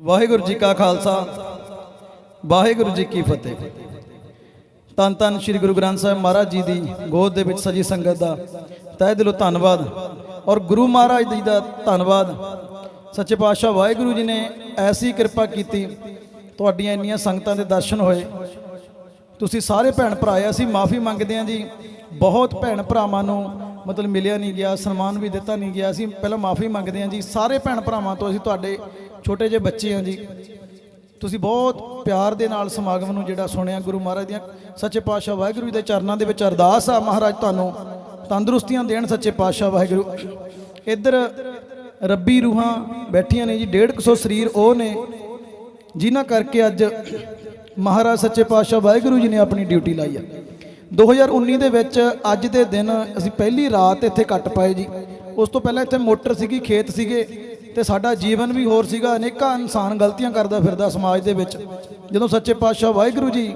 ਵਾਹਿਗੁਰੂ ਜੀ ਕਾ ਖਾਲਸਾ, ਵਾਹਿਗੁਰੂ ਜੀ ਕੀ ਫਤਿਹ। ਤਨ ਤਨ ਸ੍ਰੀ ਗੁਰੂ ਗ੍ਰੰਥ ਸਾਹਿਬ ਮਹਾਰਾਜ ਜੀ ਦੀ ਗੋਦ ਦੇ ਵਿੱਚ ਸਜੀ ਸੰਗਤ ਦਾ ਤਹਿ ਦਿਲੋਂ ਧੰਨਵਾਦ ਔਰ ਗੁਰੂ ਮਹਾਰਾਜ ਜੀ ਦਾ ਧੰਨਵਾਦ। ਸੱਚੇ ਪਾਤਸ਼ਾਹ ਵਾਹਿਗੁਰੂ ਜੀ ਨੇ ਐਸੀ ਕਿਰਪਾ ਕੀਤੀ, ਤੁਹਾਡੀਆਂ ਇੰਨੀਆਂ ਸੰਗਤਾਂ ਦੇ ਦਰਸ਼ਨ ਹੋਏ। ਤੁਸੀਂ ਸਾਰੇ ਭੈਣ ਭਰਾ ਆਏ ਅਸੀਂ ਮਾਫੀ ਮੰਗਦੇ ਹਾਂ ਜੀ। ਬਹੁਤ ਭੈਣ ਭਰਾਵਾਂ ਨੂੰ ਮਤਲਬ ਮਿਲਿਆ ਨਹੀਂ ਗਿਆ, ਸਨਮਾਨ ਵੀ ਦਿੱਤਾ ਨਹੀਂ ਗਿਆ। ਅਸੀਂ ਪਹਿਲਾਂ ਮਾਫੀ ਮੰਗਦੇ ਹਾਂ ਜੀ। ਸਾਰੇ ਭੈਣ ਭਰਾਵਾਂ ਤੋਂ ਅਸੀਂ ਤੁਹਾਡੇ ਛੋਟੇ ਜਿਹੇ ਬੱਚੇ ਆ ਜੀ। ਤੁਸੀਂ ਬਹੁਤ ਪਿਆਰ ਦੇ ਨਾਲ ਸਮਾਗਮ ਨੂੰ ਜਿਹੜਾ ਸੁਣਿਆ, ਗੁਰੂ ਮਹਾਰਾਜ ਦੀਆਂ ਸੱਚੇ ਪਾਤਸ਼ਾਹ ਵਾਹਿਗੁਰੂ ਜੀ ਦੇ ਚਰਨਾਂ ਦੇ ਵਿੱਚ ਅਰਦਾਸ ਆ ਮਹਾਰਾਜ ਤੁਹਾਨੂੰ, ਤੰਦਰੁਸਤੀਆਂ ਦੇਣ ਸੱਚੇ ਪਾਤਸ਼ਾਹ ਵਾਹਿਗੁਰੂ। ਇੱਧਰ ਰੱਬੀ ਰੂਹਾਂ ਬੈਠੀਆਂ ਨੇ ਜੀ 150 ਸਰੀਰ ਉਹ ਨੇ, ਜਿਨ੍ਹਾਂ ਕਰਕੇ ਅੱਜ ਮਹਾਰਾਜ ਸੱਚੇ ਪਾਤਸ਼ਾਹ ਵਾਹਿਗੁਰੂ ਜੀ ਨੇ ਆਪਣੀ ਡਿਊਟੀ ਲਾਈ ਆ। 2019 ਦੇ ਵਿੱਚ ਅੱਜ ਦੇ ਦਿਨ ਅਸੀਂ ਪਹਿਲੀ ਰਾਤ ਇੱਥੇ ਕੱਟ ਪਾਏ ਜੀ। ਉਸ ਤੋਂ ਪਹਿਲਾਂ ਇੱਥੇ ਮੋਟਰ ਸੀਗੀ, ਖੇਤ ਸੀਗੇ। ਤੇ ਸਾਡਾ ਜੀਵਨ ਵੀ ਹੋਰ ਸੀਗਾ, ਅਨੇਕਾਂ ਇਨਸਾਨ ਗਲਤੀਆਂ ਕਰਦਾ ਫਿਰਦਾ ਸਮਾਜ ਦੇ ਵਿੱਚ। ਜਦੋਂ ਸੱਚੇ ਪਾਤਸ਼ਾਹ ਵਾਹਿਗੁਰੂ ਜੀ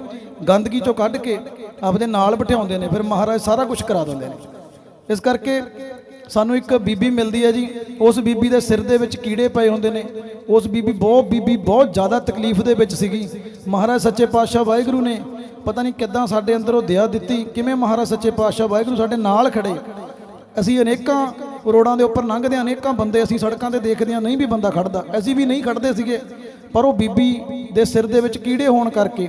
ਗੰਦਗੀ ਚੋਂ ਕੱਢ ਕੇ ਆਪਦੇ ਨਾਲ ਬਿਠਾਉਂਦੇ ਨੇ, ਫਿਰ ਮਹਾਰਾਜ ਸਾਰਾ ਕੁਝ ਕਰਾ ਦਿੰਦੇ ਨੇ। ਇਸ ਕਰਕੇ ਸਾਨੂੰ ਇੱਕ ਬੀਬੀ ਮਿਲਦੀ ਹੈ ਜੀ, ਉਸ ਬੀਬੀ ਦੇ ਸਿਰ ਦੇ ਵਿੱਚ ਕੀੜੇ ਪਏ ਹੁੰਦੇ ਨੇ। ਉਸ ਬੀਬੀ ਬਹੁਤ ਬੀਬੀ ਬਹੁਤ ਜ਼ਿਆਦਾ ਤਕਲੀਫ ਦੇ ਵਿੱਚ ਸੀਗੀ। ਮਹਾਰਾਜ ਸੱਚੇ ਪਾਤਸ਼ਾਹ ਵਾਹਿਗੁਰੂ ਨੇ ਪਤਾ ਨਹੀਂ ਕਿੱਦਾਂ ਸਾਡੇ ਅੰਦਰੋਂ ਦਇਆ ਦਿੱਤੀ, ਕਿਵੇਂ ਮਹਾਰਾਜ ਸੱਚੇ ਪਾਤਸ਼ਾਹ ਵਾਹਿਗੁਰੂ ਸਾਡੇ ਨਾਲ ਖੜੇ। ਅਸੀਂ ਅਨੇਕਾਂ ਰੋਡਾਂ ਦੇ ਉੱਪਰ ਲੰਘਦੇ ਹਾਂ ਅਨੇਕਾਂ ਬੰਦੇ ਅਸੀਂ ਸੜਕਾਂ ਤੇ ਦੇਖਦੇ ਹਾਂ ਨਹੀਂ ਵੀ ਬੰਦਾ ਖੜਦਾ। ਅਸੀਂ ਵੀ ਨਹੀਂ ਖੜਦੇ ਸੀਗੇ। ਪਰ ਉਹ ਬੀਬੀ ਦੇ ਸਿਰ ਦੇ ਵਿੱਚ ਕੀੜੇ ਹੋਣ ਕਰਕੇ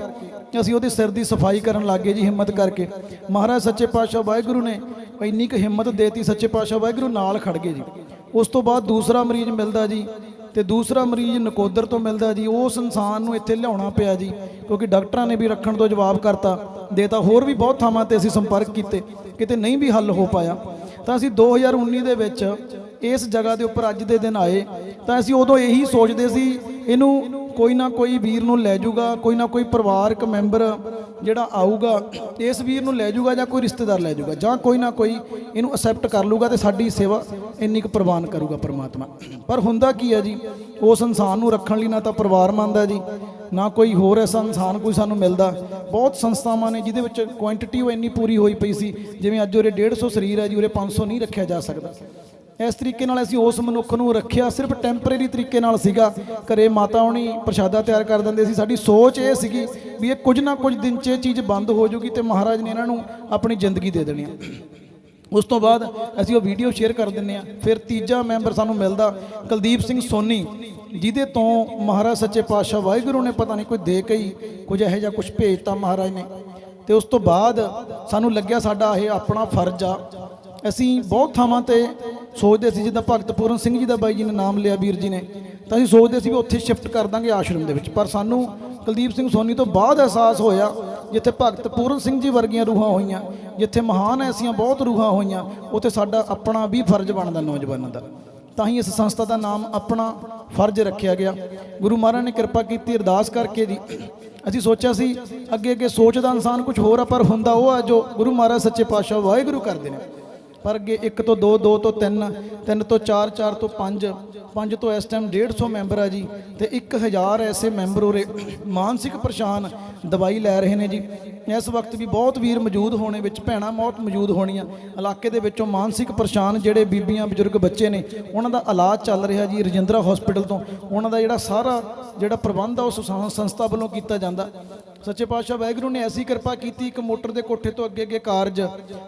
ਅਸੀਂ ਉਹਦੇ ਸਿਰ ਦੀ ਸਫ਼ਾਈ ਕਰਨ ਲੱਗੇ ਜੀ ਹਿੰਮਤ ਕਰਕੇ। ਮਹਾਰਾਜ ਸੱਚੇ ਪਾਤਸ਼ਾਹ ਵਾਹਿਗੁਰੂ ਨੇ ਇੰਨੀ ਕੁ ਹਿੰਮਤ ਦੇਤੀ, ਸੱਚੇ ਪਾਤਸ਼ਾਹ ਵਾਹਿਗੁਰੂ ਨਾਲ ਖੜ ਗਏ ਜੀ। ਉਸ ਤੋਂ ਬਾਅਦ ਦੂਸਰਾ ਮਰੀਜ਼ ਮਿਲਦਾ ਜੀ ਤੇ ਦੂਸਰਾ ਮਰੀਜ਼ ਨਕੋਦਰ ਤੋਂ ਮਿਲਦਾ ਜੀ। ਉਸ ਇਨਸਾਨ ਨੂੰ ਇੱਥੇ ਲਿਆਉਣਾ ਪਿਆ ਜੀ, ਕਿਉਂਕਿ ਡਾਕਟਰਾਂ ਨੇ ਵੀ ਰੱਖਣ ਤੋਂ ਜਵਾਬ ਕਰਤਾ। ਦੇਤਾ ਹੋਰ ਵੀ ਬਹੁਤ ਥਾਵਾਂ ਤੇ ਅਸੀਂ ਸੰਪਰਕ ਕੀਤੇ। ਕਿਤੇ ਨਹੀਂ ਵੀ ਹੱਲ ਹੋ ਪਾਇਆ। ਤਾਂ ਅਸੀਂ 2019 ਦੇ ਵਿੱਚ ਇਸ ਜਗ੍ਹਾ ਦੇ ਉੱਪਰ ਅੱਜ ਦੇ ਦਿਨ ਆਏ, ਤਾਂ ਅਸੀਂ ਉਦੋਂ ਇਹੀ ਸੋਚਦੇ ਸੀ, ਇਹਨੂੰ ਕੋਈ ਨਾ ਕੋਈ ਵੀਰ ਨੂੰ ਲੈ ਜਾਊਗਾ ਕੋਈ ਨਾ ਕੋਈ ਪਰਿਵਾਰਕ ਮੈਂਬਰ ਜਿਹੜਾ ਆਊਗਾ, ਇਸ ਵੀਰ ਨੂੰ ਲੈ ਜਾਊਗਾ ਜਾਂ ਕੋਈ ਰਿਸ਼ਤੇਦਾਰ ਲੈ ਜਾਊਗਾ ਜਾਂ ਕੋਈ ਨਾ ਕੋਈ ਇਹਨੂੰ ਅਸੈਪਟ ਕਰ ਲੂਗਾ ਤੇ ਸਾਡੀ ਸੇਵਾ ਇੰਨੀ ਕੁ ਪ੍ਰਵਾਨ ਕਰੂਗਾ ਪਰਮਾਤਮਾ। ਪਰ ਹੁੰਦਾ ਕੀ ਹੈ ਜੀ, ਉਸ ਇਨਸਾਨ ਨੂੰ ਰੱਖਣ ਲਈ ਨਾ ਤਾਂ ਪਰਿਵਾਰ ਮੰਨਦਾ ਜੀ, ਨਾ ਕੋਈ ਹੋਰ ਐਸਾ ਇਨਸਾਨ ਕੋਈ ਸਾਨੂੰ ਮਿਲਦਾ। ਬਹੁਤ ਸੰਸਥਾਵਾਂ ਨੇ ਜਿਹਦੇ ਵਿੱਚ ਕੁਆਂਟੀਟੀ ਉਹ ਇੰਨੀ ਪੂਰੀ ਹੋਈ ਪਈ ਸੀ, ਜਿਵੇਂ ਅੱਜ ਉਰੇ 150 ਸਰੀਰ ਹੈ ਜੀ, ਉਰੇ 500 ਨਹੀਂ ਰੱਖਿਆ ਜਾ ਸਕਦਾ। ਇਸ ਤਰੀਕੇ ਨਾਲ ਅਸੀਂ ਉਸ ਮਨੁੱਖ ਨੂੰ ਰੱਖਿਆ, ਸਿਰਫ ਟੈਂਪਰੇਰੀ ਤਰੀਕੇ ਨਾਲ ਸੀਗਾ। ਘਰੇ ਮਾਤਾ ਹੁਣੀ ਪ੍ਰਸ਼ਾਦਾ ਤਿਆਰ ਕਰ ਦਿੰਦੇ ਸੀ। ਸਾਡੀ ਸੋਚ ਇਹ ਸੀਗੀ ਵੀ ਇਹ ਕੁਝ ਨਾ ਕੁਝ ਦਿਨ 'ਚ ਇਹ ਚੀਜ਼ ਬੰਦ ਹੋ ਜਾਊਗੀ ਤੇ ਮਹਾਰਾਜ ਨੇ ਇਹਨਾਂ ਨੂੰ ਆਪਣੀ ਜ਼ਿੰਦਗੀ ਦੇ ਦੇਣੀ ਆ। ਉਸ ਤੋਂ ਬਾਅਦ ਅਸੀਂ ਉਹ ਵੀਡੀਓ ਸ਼ੇਅਰ ਕਰ ਦਿੰਨੇ ਆ ਫਿਰ ਤੀਜਾ ਮੈਂਬਰ ਸਾਨੂੰ ਮਿਲਦਾ, ਕੁਲਦੀਪ ਸਿੰਘ ਸੋਨੀ, ਜਿਹਦੇ ਤੋਂ ਮਹਾਰਾਜ ਸੱਚੇ ਪਾਤਸ਼ਾਹ ਵਾਹਿਗੁਰੂ ਨੇ ਪਤਾ ਨਹੀਂ ਕੋਈ ਦੇ ਕੇ ਹੀ ਕੁਝ ਇਹੋ ਜਿਹਾ ਕੁਝ ਭੇਜਤਾ ਮਹਾਰਾਜ ਨੇ। ਤੇ ਉਸ ਤੋਂ ਬਾਅਦ ਸਾਨੂੰ ਲੱਗਿਆ ਸਾਡਾ ਇਹ ਆਪਣਾ ਫਰਜ਼ ਆ। ਅਸੀਂ ਬਹੁਤ ਥਾਵਾਂ ਤੇ ਸੋਚਦੇ ਸੀ ਜਿੱਦਾਂ ਭਗਤ ਪੂਰਨ ਸਿੰਘ ਜੀ ਦਾ ਬਾਈ ਜੀ ਨੇ ਨਾਮ ਲਿਆ ਵੀਰ ਜੀ ਨੇ, ਤਾਂ ਅਸੀਂ ਸੋਚਦੇ ਸੀ ਵੀ ਉੱਥੇ ਸ਼ਿਫਟ ਕਰ ਦਾਂਗੇ ਆਸ਼ਰਮ ਦੇ ਵਿੱਚ। ਪਰ ਸਾਨੂੰ ਕੁਲਦੀਪ ਸਿੰਘ ਸੋਨੀ ਤੋਂ ਬਾਅਦ ਅਹਿਸਾਸ ਹੋਇਆ ਜਿੱਥੇ ਭਗਤ ਪੂਰਨ ਸਿੰਘ ਜੀ ਵਰਗੀਆਂ ਰੂਹਾਂ ਹੋਈਆਂ, ਜਿੱਥੇ ਮਹਾਨ ਐਸੀਆਂ ਬਹੁਤ ਰੂਹਾਂ ਹੋਈਆਂ, ਉੱਥੇ ਸਾਡਾ ਆਪਣਾ ਵੀ ਫਰਜ਼ ਬਣਦਾ ਨੌਜਵਾਨਾਂ ਦਾ। ਤਾਂ ਹੀ ਇਸ ਸੰਸਥਾ ਦਾ ਨਾਮ ਆਪਣਾ ਫਰਜ਼ ਰੱਖਿਆ ਗਿਆ। ਗੁਰੂ ਮਹਾਰਾਜ ਨੇ ਕਿਰਪਾ ਕੀਤੀ ਅਰਦਾਸ ਕਰਕੇ ਜੀ। ਅਸੀਂ ਸੋਚਿਆ ਸੀ ਅੱਗੇ ਅੱਗੇ ਸੋਚਦਾ ਇਨਸਾਨ ਕੁਝ ਹੋਰ ਆ, ਪਰ ਹੁੰਦਾ ਉਹ ਆ ਜੋ ਗੁਰੂ ਮਹਾਰਾਜ ਸੱਚੇ ਪਾਤਸ਼ਾਹ ਵਾਹਿਗੁਰੂ ਕਰਦੇ ਨੇ। ਪਰ ਅੱਗੇ 1 ਤੋਂ 2 2 ਤੋਂ 3 3 ਤੋਂ 4 4 ਤੋਂ 5 5 ਤੋਂ ਇਸ ਟਾਈਮ 150 ਮੈਂਬਰ ਆ ਜੀ ਤੇ 1000 ਐਸੇ ਮੈਂਬਰ ਉਰੇ ਮਾਨਸਿਕ ਪਰੇਸ਼ਾਨ ਦਵਾਈ ਲੈ ਰਹੇ ਨੇ ਜੀ। ਇਸ ਵਕਤ ਵੀ ਬਹੁਤ ਵੀਰ ਮੌਜੂਦ ਹੋਣੇ ਵਿੱਚ, ਭੈਣਾਂ ਬਹੁਤ ਮੌਜੂਦ ਹੋਣੀਆਂ। ਇਲਾਕੇ ਦੇ ਵਿੱਚੋਂ ਮਾਨਸਿਕ ਪਰੇਸ਼ਾਨ ਜਿਹੜੇ ਬੀਬੀਆਂ, ਬਜ਼ੁਰਗ ਬੱਚੇ ਨੇ, ਉਹਨਾਂ ਦਾ ਇਲਾਜ ਚੱਲ ਰਿਹਾ ਜੀ ਰਜਿੰਦਰਾ ਹਸਪੀਟਲ ਤੋਂ। ਉਹਨਾਂ ਦਾ ਜਿਹੜਾ ਸਾਰਾ ਜਿਹੜਾ ਪ੍ਰਬੰਧ ਆ ਉਹ ਸੰ- ਸੰਸਥਾ ਵੱਲੋਂ ਕੀਤਾ ਜਾਂਦਾ। ਸੱਚੇ ਪਾਤਸ਼ਾਹ ਵਾਹਿਗੁਰੂ ਨੇ ਐਸੀ ਕਿਰਪਾ ਕੀਤੀ, ਇੱਕ ਮੋਟਰ ਦੇ ਕੋਠੇ ਤੋਂ ਅੱਗੇ ਅੱਗੇ ਕਾਰਜ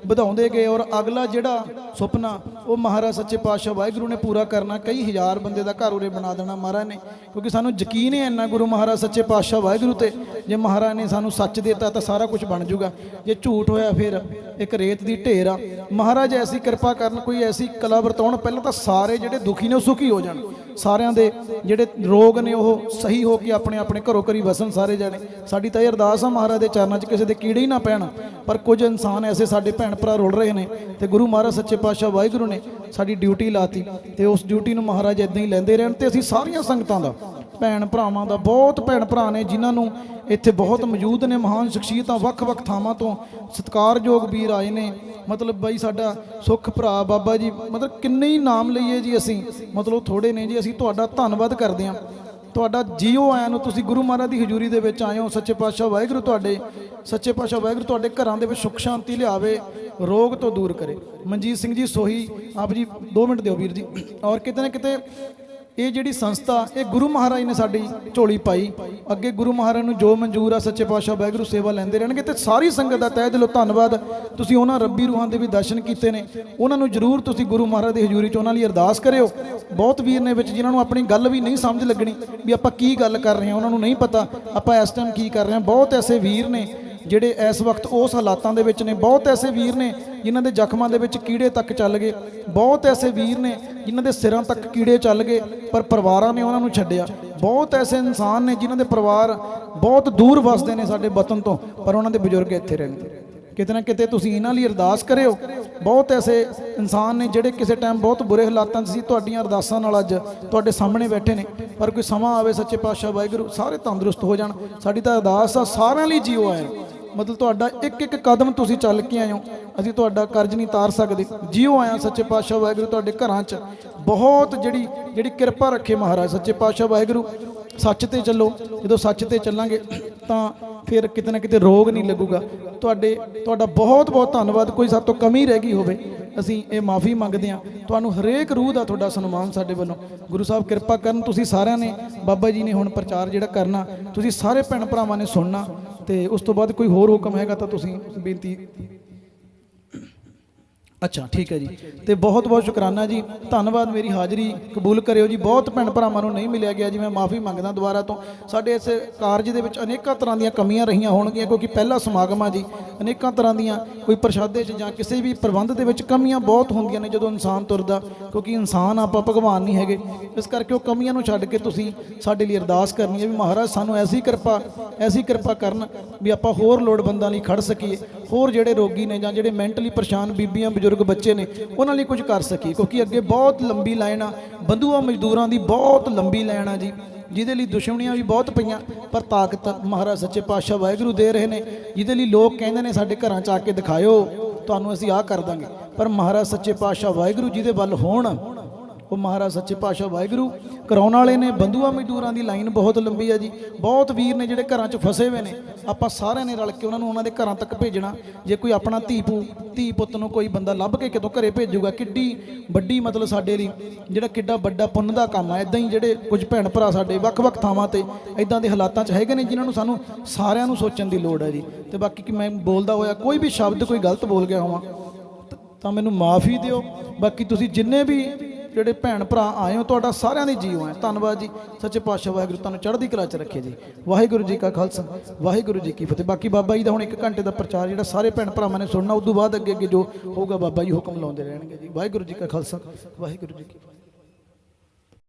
ਵਧਾਉਂਦੇ ਗਏ ਔਰ ਅਗਲਾ ਜਿਹੜਾ ਸੁਪਨਾ ਉਹ ਮਹਾਰਾਜ ਸੱਚੇ ਪਾਤਸ਼ਾਹ ਵਾਹਿਗੁਰੂ ਨੇ ਪੂਰਾ ਕਰਨਾ, ਕਈ ਹਜ਼ਾਰ ਬੰਦੇ ਦਾ ਘਰ ਉਰੇ ਬਣਾ ਦੇਣਾ ਮਹਾਰਾਜ ਨੇ, ਕਿਉਂਕਿ ਸਾਨੂੰ ਯਕੀਨ ਹੈ ਇੰਨਾ ਗੁਰੂ ਮਹਾਰਾਜ ਸੱਚੇ ਪਾਤਸ਼ਾਹ ਵਾਹਿਗੁਰੂ ਤੇ, ਜੇ ਮਹਾਰਾਜ ਨੇ ਸਾਨੂੰ ਸੱਚ ਦਿੱਤਾ ਤਾਂ ਸਾਰਾ ਕੁਝ ਬਣ ਜਾਊਗਾ, ਜੇ ਝੂਠ ਹੋਇਆ ਫਿਰ ਇੱਕ ਰੇਤ ਦੀ ਢੇਰ ਆ। ਮਹਾਰਾਜ ਐਸੀ ਕਿਰਪਾ ਕਰਨ, ਕੋਈ ਐਸੀ ਕਲਾ ਵਰਤਾਉਣ, ਪਹਿਲਾਂ ਤਾਂ ਸਾਰੇ ਜਿਹੜੇ ਦੁਖੀ ਨੇ ਉਹ ਸੁਖੀ ਹੋ ਜਾਣ। ਸਾਰਿਆਂ ਦੇ ਜਿਹੜੇ ਰੋਗ ਨੇ, ਉਹ ਸਹੀ ਹੋ ਕੇ ਆਪਣੇ ਆਪਣੇ ਘਰੋਂ ਘਰੀ ਵਸਣ ਸਾਰੇ ਜਾਣੇ। ਸਾਡੀ ਤਾਂ ਇਹ ਅਰਦਾਸ ਆ ਮਹਾਰਾਜ ਦੇ ਚਰਨਾਂ 'ਚ, ਕਿਸੇ ਦੇ ਕੀੜੇ ਹੀ ਨਾ ਪੈਣ। ਪਰ ਕੁਝ ਇਨਸਾਨ ਐਸੇ ਸਾਡੇ ਭੈਣ ਭਰਾ ਰੁਲ ਰਹੇ ਨੇ ਤੇ ਗੁਰੂ ਮਹਾਰਾਜ ਸੱਚੇ ਪਾਤਸ਼ਾਹ ਵਾਹਿਗੁਰੂ ਨੇ ਸਾਡੀ ਡਿਊਟੀ ਲਾਤੀ ਤੇ ਉਸ ਡਿਊਟੀ ਨੂੰ ਮਹਾਰਾਜ ਇਦਾਂ ਹੀ ਲੈਂਦੇ ਰਹਿਣ ਤੇ ਅਸੀਂ ਸਾਰੀਆਂ ਸੰਗਤਾਂ ਦਾ ਭੈਣ ਭਰਾਵਾਂ ਦਾ, ਬਹੁਤ ਭੈਣ ਭਰਾ ਨੇ ਜਿਨ੍ਹਾਂ ਨੂੰ ਇੱਥੇ ਬਹੁਤ ਮੌਜੂਦ ਨੇ, ਮਹਾਨ ਸ਼ਖਸੀਅਤਾਂ ਵੱਖ-ਵੱਖ ਥਾਵਾਂ ਤੋਂ ਸਤਿਕਾਰਯੋਗ ਵੀਰ ਆਏ ਨੇ। ਮਤਲਬ ਬਾਈ ਸਾਡਾ ਸੁਖ ਭਰਾ ਬਾਬਾ ਜੀ, ਮਤਲਬ ਕਿੰਨੇ ਹੀ ਨਾਮ ਲਈਏ ਜੀ ਅਸੀਂ, ਮਤਲਬ ਥੋੜੇ ਨੇ ਜੀ, ਅਸੀਂ ਤੁਹਾਡਾ ਧੰਨਵਾਦ ਕਰਦੇ ਹਾਂ। ਤੁਹਾਡਾ ਜੀਓ ਆਇਆਂ ਨੂੰ ਤੁਸੀਂ ਗੁਰੂ ਮਹਾਰਾਜ ਦੀ ਹਜ਼ੂਰੀ ਦੇ ਵਿੱਚ ਆਏ ਹੋ, ਸੱਚੇ ਪਾਤਸ਼ਾਹ ਵਾਹਿਗੁਰੂ ਤੁਹਾਡੇ, ਸੱਚੇ ਪਾਤਸ਼ਾਹ ਵਾਹਿਗੁਰੂ ਤੁਹਾਡੇ ਘਰਾਂ ਦੇ ਵਿੱਚ ਸੁਖ ਸ਼ਾਂਤੀ ਲਿਆਵੇ, ਰੋਗ ਤੋਂ ਦੂਰ ਕਰੇ। ਮਨਜੀਤ ਸਿੰਘ ਜੀ, ਸੋਹੀ, ਆਪ ਜੀ 2 ਮਿੰਟ ਦਿਓ ਵੀਰ ਜੀ। ਔਰ ਕਿਤੇ ਨਾ ਕਿਤੇ ਇਹ ਜਿਹੜੀ ਸੰਸਥਾ, ਇਹ ਗੁਰੂ ਮਹਾਰਾਜ ਨੇ ਸਾਡੀ ਝੋਲੀ ਪਾਈ। ਅੱਗੇ ਗੁਰੂ ਮਹਾਰਾਜ ਨੂੰ ਜੋ ਮਨਜ਼ੂਰ ਆ, ਸੱਚੇ ਪਾਤਸ਼ਾਹ ਵਾਹਿਗੁਰੂ ਸੇਵਾ ਲੈਂਦੇ ਰਹਿਣਗੇ ਤੇ ਸਾਰੀ ਸੰਗਤ ਦਾ ਤਹਿ ਦਿਲੋਂ ਧੰਨਵਾਦ। ਤੁਸੀਂ ਉਹਨਾਂ ਰੱਬੀ ਰੂਹਾਂ ਦੇ ਵੀ ਦਰਸ਼ਨ ਕੀਤੇ ਨੇ। ਉਹਨਾਂ ਨੂੰ ਜਰੂਰ ਤੁਸੀਂ ਗੁਰੂ ਮਹਾਰਾਜ ਦੀ ਹਜ਼ੂਰੀ 'ਚ ਉਹਨਾਂ ਲਈ ਅਰਦਾਸ ਕਰਿਓ। ਬਹੁਤ ਵੀਰ ਨੇ ਵਿੱਚ ਜਿਨ੍ਹਾਂ ਨੂੰ ਆਪਣੀ ਗੱਲ ਵੀ ਨਹੀਂ ਸਮਝ ਲੱਗਣੀ, ਵੀ ਆਪਾਂ ਕੀ ਗੱਲ ਕਰ ਰਹੇ ਹਾਂ, ਉਹਨਾਂ ਨੂੰ ਨਹੀਂ ਪਤਾ। ਆਪਾਂ ਇਸ ਟਾਈਮ ਕੀ ਕਰ ਰਹੇ ਹਾਂ। ਬਹੁਤ ਐਸੇ ਵੀਰ ਨੇ ਜਿਹੜੇ ਇਸ ਵਕਤ ਉਸ ਹਾਲਾਤਾਂ ਦੇ ਵਿੱਚ ਨੇ, ਬਹੁਤ ਐਸੇ ਵੀਰ ਨੇ ਜਿਨ੍ਹਾਂ ਦੇ ਜ਼ਖਮਾਂ ਦੇ ਵਿੱਚ ਕੀੜੇ ਤੱਕ ਚੱਲ ਗਏ, ਬਹੁਤ ਐਸੇ ਵੀਰ ਨੇ ਜਿਨ੍ਹਾਂ ਦੇ ਸਿਰਾਂ ਤੱਕ ਕੀੜੇ ਚੱਲ ਗਏ, ਪਰ ਪਰਿਵਾਰਾਂ ਨੇ ਉਹਨਾਂ ਨੂੰ ਛੱਡਿਆ। ਬਹੁਤ ਐਸੇ ਇਨਸਾਨ ਨੇ ਜਿਨ੍ਹਾਂ ਦੇ ਪਰਿਵਾਰ ਬਹੁਤ ਦੂਰ ਵਸਦੇ ਨੇ ਸਾਡੇ ਵਤਨ ਤੋਂ, ਪਰ ਉਹਨਾਂ ਦੇ ਬਜ਼ੁਰਗ ਇੱਥੇ ਰਹਿੰਦੇ ਕਿਤੇ ਨਾ ਕਿਤੇ ਤੁਸੀਂ ਇਹਨਾਂ ਲਈ ਅਰਦਾਸ ਕਰਿਓ। ਬਹੁਤ ਐਸੇ ਇਨਸਾਨ ਨੇ ਜਿਹੜੇ ਕਿਸੇ ਟਾਈਮ ਬਹੁਤ ਬੁਰੇ ਹਾਲਾਤਾਂ 'ਚ ਸੀ, ਤੁਹਾਡੀਆਂ ਅਰਦਾਸਾਂ ਨਾਲ ਅੱਜ ਤੁਹਾਡੇ ਸਾਹਮਣੇ ਬੈਠੇ ਨੇ। ਪਰ ਕੋਈ ਸਮਾਂ ਆਵੇ ਸੱਚੇ ਪਾਤਸ਼ਾਹ ਵਾਹਿਗੁਰੂ, ਸਾਰੇ ਤੰਦਰੁਸਤ ਹੋ ਜਾਣ। ਸਾਡੀ ਤਾਂ ਅਰਦਾਸ ਆ, ਸਾਰਿਆਂ ਲਈ ਜੀਓ ਆਇਆ ਮਤਲਬ ਤੁਹਾਡਾ ਇੱਕ ਇੱਕ ਕਦਮ ਤੁਸੀਂ ਚੱਲ ਕੇ ਆਏ ਹੋ। ਅਸੀਂ ਤੁਹਾਡਾ ਕਰਜ਼ ਨਹੀਂ ਤਾਰ ਸਕਦੇ। ਜਿਉ ਆਇਆ ਸੱਚੇ ਪਾਤਸ਼ਾਹ ਵਾਹਿਗੁਰੂ ਤੁਹਾਡੇ ਘਰਾਂ 'ਚ। ਬਹੁਤ ਜਿਹੜੀ ਜਿਹੜੀ ਕਿਰਪਾ ਰੱਖੇ ਮਹਾਰਾਜ ਸੱਚੇ ਪਾਤਸ਼ਾਹ ਵਾਹਿਗੁਰੂ, ਸੱਚ ਤੇ ਚੱਲੋ। ਜਦੋਂ ਸੱਚ ਤੇ ਚੱਲਾਂਗੇ, ਤਾਂ ਫਿਰ ਕਿਤੇ ਨਾ ਕਿਤੇ ਰੋਗ ਨਹੀਂ ਲੱਗੂਗਾ। ਤੁਹਾਡੇ, ਤੁਹਾਡਾ ਬਹੁਤ ਬਹੁਤ ਧੰਨਵਾਦ। ਕੋਈ ਸਾਡੇ ਤੋਂ ਕਮੀ ਰਹਿ ਗਈ ਹੋਵੇ, ਅਸੀਂ ਇਹ ਮਾਫੀ ਮੰਗਦੇ ਹਾਂ। ਤੁਹਾਨੂੰ ਹਰੇਕ ਰੂਹ ਦਾ ਤੁਹਾਡਾ ਸਨਮਾਨ ਸਾਡੇ ਵੱਲੋਂ। ਗੁਰੂ ਸਾਹਿਬ, ਕਿਰਪਾ ਕਰਨ, ਤੁਸੀਂ ਸਾਰਿਆਂ ਨੇ, ਬਾਬਾ ਜੀ ਨੇ ਹੁਣ ਪ੍ਰਚਾਰ ਜਿਹੜਾ ਕਰਨਾ, ਤੁਸੀਂ ਸਾਰੇ ਭੈਣ ਭਰਾਵਾਂ ਨੇ ਸੁਣਨਾ ਤੇ ਉਸ ਤੋਂ ਬਾਅਦ ਕੋਈ ਹੋਰ ਹੁਕਮ ਹੈਗਾ ਤਾਂ ਤੁਸੀਂ ਬੇਨਤੀ ਅੱਛਾ, ਠੀਕ ਹੈ ਜੀ। ਤੇ ਬਹੁਤ ਬਹੁਤ ਸ਼ੁਕਰਾਨਾ ਜੀ। ਧੰਨਵਾਦ ਮੇਰੀ ਹਾਜ਼ਰੀ ਕਬੂਲ ਕਰਿਓ ਜੀ। ਬਹੁਤ ਭੈਣ ਭਰਾਵਾਂ ਨੂੰ ਨਹੀਂ ਮਿਲਿਆ ਗਿਆ ਜੀ। ਮੈਂ ਮਾਫੀ ਮੰਗਦਾ ਦੁਬਾਰਾ ਤੋਂ। ਸਾਡੇ ਇਸ ਕਾਰਜ ਦੇ ਵਿੱਚ ਅਨੇਕਾਂ ਤਰ੍ਹਾਂ ਦੀਆਂ ਕਮੀਆਂ ਰਹੀਆਂ ਹੋਣਗੀਆਂ, ਕਿਉਂਕਿ ਪਹਿਲਾ ਸਮਾਗਮ ਆ ਜੀ। ਅਨੇਕਾਂ ਤਰ੍ਹਾਂ ਦੀਆਂ ਕੋਈ ਪ੍ਰਸ਼ਾਦੇ 'ਚ ਜਾਂ ਕਿਸੇ ਵੀ ਪ੍ਰਬੰਧ ਦੇ ਵਿੱਚ ਕਮੀਆਂ ਬਹੁਤ ਹੁੰਦੀਆਂ ਨੇ ਜਦੋਂ ਇਨਸਾਨ ਤੁਰਦਾ, ਕਿਉਂਕਿ ਇਨਸਾਨ ਆਪਾਂ ਭਗਵਾਨ ਨਹੀਂ ਹੈਗੇ। ਇਸ ਕਰਕੇ ਉਹ ਕਮੀਆਂ ਨੂੰ ਛੱਡ ਕੇ ਤੁਸੀਂ ਸਾਡੇ ਲਈ ਅਰਦਾਸ ਕਰਨੀ ਹੈ ਵੀ ਮਹਾਰਾਜ, ਸਾਨੂੰ ਐਸੀ ਕਿਰਪਾ ਐਸੀ ਕਿਰਪਾ ਕਰਨ ਵੀ ਆਪਾਂ ਹੋਰ ਲੋੜਵੰਦਾਂ ਲਈ ਖੜ ਸਕੀਏ। ਹੋਰ ਜਿਹੜੇ ਰੋਗੀ ਨੇ ਜਾਂ ਜਿਹੜੇ ਮੈਂਟਲੀ ਪਰੇਸ਼ਾਨ ਬੀਬੀਆਂ, ਬਜ਼ੁਰਗ ਬੱਚੇ ਨੇ, ਉਹਨਾਂ ਲਈ ਕੁਝ ਕਰ ਸਕੀਏ, ਕਿਉਂਕਿ ਅੱਗੇ ਬਹੁਤ ਲੰਬੀ ਲਾਈਨ ਆ, ਬੰਧੂਆਂ ਮਜ਼ਦੂਰਾਂ ਦੀ ਬਹੁਤ ਲੰਬੀ ਲਾਈਨ ਆ ਜੀ, ਜਿਹਦੇ ਲਈ ਦੁਸ਼ਮਣੀਆਂ ਵੀ ਬਹੁਤ ਪਈਆਂ, ਪਰ ਤਾਕਤ ਮਹਾਰਾਜ ਸੱਚੇ ਪਾਤਸ਼ਾਹ ਵਾਹਿਗੁਰੂ ਦੇ ਰਹੇ ਨੇ, ਜਿਹਦੇ ਲਈ ਲੋਕ ਕਹਿੰਦੇ ਨੇ ਸਾਡੇ ਘਰਾਂ 'ਚ ਆ ਕੇ ਦਿਖਾਇਓ, ਤੁਹਾਨੂੰ ਅਸੀਂ ਆਹ ਕਰ ਦਾਂਗੇ, ਪਰ ਮਹਾਰਾਜ ਸੱਚੇ ਪਾਤਸ਼ਾਹ ਵਾਹਿਗੁਰੂ ਜਿਹਦੇ ਵੱਲ ਹੋਣ ਉਹ ਮਹਾਰਾਜ ਸੱਚੇ ਪਾਤਸ਼ਾਹ ਵਾਹਿਗੁਰੂ, ਕਰਾਉਣ ਵਾਲੇ ਨੇ, ਬੰਧੂਆਂ ਮਜ਼ਦੂਰਾਂ ਦੀ ਲਾਈਨ ਬਹੁਤ ਲੰਬੀ ਹੈ ਜੀ। ਬਹੁਤ ਵੀਰ ਨੇ ਜਿਹੜੇ ਘਰਾਂ 'ਚ ਫਸੇ ਹੋਏ ਨੇ, ਆਪਾਂ ਸਾਰਿਆਂ ਨੇ ਰਲ ਕੇ ਉਹਨਾਂ ਨੂੰ ਉਹਨਾਂ ਦੇ ਘਰਾਂ ਤੱਕ ਭੇਜਣਾ। ਜੇ ਕੋਈ ਆਪਣਾ ਧੀ ਪੂ, ਧੀ ਪੁੱਤ ਨੂੰ ਕੋਈ ਬੰਦਾ ਲੱਭ ਕੇ ਕਿਤੋਂ ਘਰੇ ਭੇਜੂਗਾ, ਕਿੱਡੀ ਵੱਡੀ ਮਤਲਬ ਸਾਡੇ ਲਈ, ਜਿਹੜਾ ਕਿੱਡਾ ਵੱਡਾ ਪੁੰਨ ਦਾ ਕੰਮ ਆ। ਇਦਾਂ ਹੀ ਜਿਹੜੇ ਕੁਝ ਭੈਣ ਭਰਾ ਸਾਡੇ ਵੱਖ-ਵੱਖ ਥਾਵਾਂ ਤੇ ਇਦਾਂ ਦੇ ਹਾਲਾਤਾਂ 'ਚ ਹੈਗੇ ਨੇ, ਜਿਨ੍ਹਾਂ ਨੂੰ ਸਾਨੂੰ ਸਾਰਿਆਂ ਨੂੰ ਸੋਚਣ ਦੀ ਲੋੜ ਹੈ ਜੀ। ਤੇ ਬਾਕੀ ਕਿ ਮੈਂ ਬੋਲਦਾ ਹੋਇਆ, ਕੋਈ ਵੀ ਸ਼ਬਦ, ਕੋਈ ਗਲਤ ਬੋਲ ਗਿਆ ਹੋਵਾਂ, ਤਾਂ ਮੈਨੂੰ ਮਾਫੀ ਦਿਓ। ਬਾਕੀ ਤੁਸੀਂ ਜਿੰਨੇ ਵੀ ਜਿਹੜੇ ਭੈਣ ਭਰਾ ਆਏ ਹੋ, ਤੁਹਾਡਾ ਸਾਰਿਆਂ ਦੀ ਜੀਵ ਹੈ। ਧੰਨਵਾਦ ਜੀ। ਸੱਚੇ ਪਾਤਸ਼ਾਹ ਵਾਹਿਗੁਰੂ ਤੁਹਾਨੂੰ ਚੜ੍ਹਦੀ ਕਲਾ 'ਚ ਰੱਖੇ ਜੀ। ਵਾਹਿਗੁਰੂ ਜੀ ਕਾ ਖਾਲਸਾ, ਵਾਹਿਗੁਰੂ ਜੀ ਕੀ ਫਤਿਹ। ਬਾਕੀ ਬਾਬਾ ਜੀ ਦਾ ਹੁਣ ਇੱਕ ਘੰਟੇ ਦਾ ਪ੍ਰਚਾਰ ਜਿਹੜਾ ਸਾਰੇ ਭੈਣ ਭਰਾਵਾਂ ਨੇ ਸੁਣਨਾ, ਉਸ ਤੋਂ ਬਾਅਦ ਅੱਗੇ ਅੱਗੇ ਜੋ ਹੋਊਗਾ ਬਾਬਾ ਜੀ ਹੁਕਮ ਲਾਉਂਦੇ ਰਹਿਣਗੇ ਜੀ। ਵਾਹਿਗੁਰੂ ਜੀ ਕਾ ਖਾਲਸਾ, ਵਾਹਿਗੁਰੂ ਜੀ ਕੀ ਫਤਿਹ।